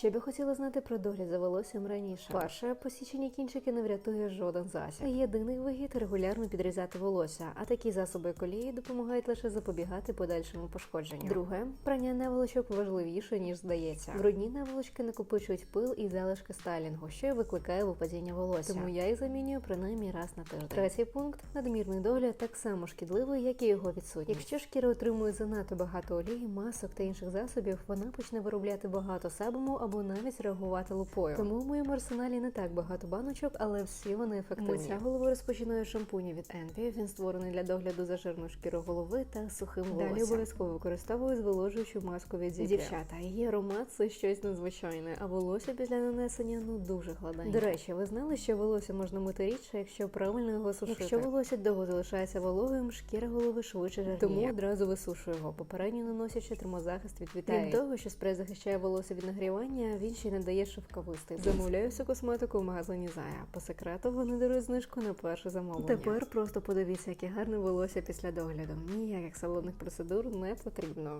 Що би хотіла знати про догляд за волоссям раніше? Перше, посічені кінчики не врятує жоден засіб. Єдиний вигід регулярно підрізати волосся, а такі засоби колії допомагають лише запобігати подальшому пошкодженню. Друге, прання наволочок важливіше ніж здається. Брудні наволочки накопичують пил і залишки стайлінгу, що викликає випадіння волосся. Тому я їх замінюю принаймні раз на тиждень. Третій пункт надмірний догляд так само шкідливий, як і його відсутність. Якщо шкіра отримує занадто багато олії, масок та інших засобів, вона почне виробляти багато себуму або навіть реагувати лупою. Тому в моєму арсеналі не так багато баночок, але всі вони ефективні. Миття голови розпочинаю з шампуня від Envy. Він створений для догляду за жирною шкірою голови та сухим волоссям. Далі обов'язково використовую зволожуючу маску від Ziplia. Дівчата, її аромат це щось надзвичайне, а волосся після нанесення ну дуже гладеньке. До речі, ви знали, що волосся можна мити рідше, якщо правильно його сушити? Якщо волосся довго залишається вологим, шкіра голови швидше жарніє. Тому одразу висушую його, попередньо наносячи термозахист від вітряї. Крім того, що спрей захищає волосся від нагрівання, він ще не дає шовковистий. Замовляю всю косметику в магазині Зая. По секрету вони дарують знижку на перше замовлення. Тепер просто подивіться, яке гарне волосся після догляду. Ніяких салонних процедур не потрібно.